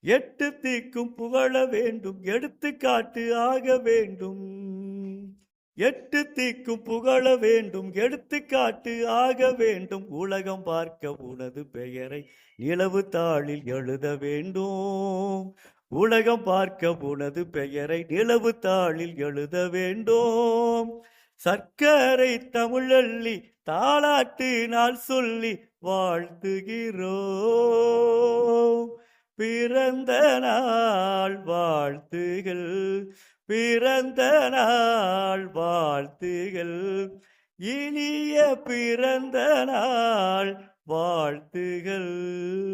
எட்டு தீக்கும் புகழ வேண்டும் எடுத்துக்காட்டு ஆக வேண்டும். எட்டு தீக்கும் புகழ வேண்டும் எடுத்துக்காட்டு ஆக வேண்டும். உலகம் பார்க்க உனது பெயரை நிலவு தாளில் எழுத வேண்டும். உலகம் பார்க்க உனது பெயரை நிலவு தாளில் எழுத வேண்டும். சர்க்கரை தமிழள்ளி தாளாட்டு நாள் சொல்லி வாழ்த்துகிறோம். பிறந்த நாள் வாழ்த்துகள் பிறந்த நாள் வாழ்த்துகள். இனிய பிறந்த நாள் வாழ்த்துகள்.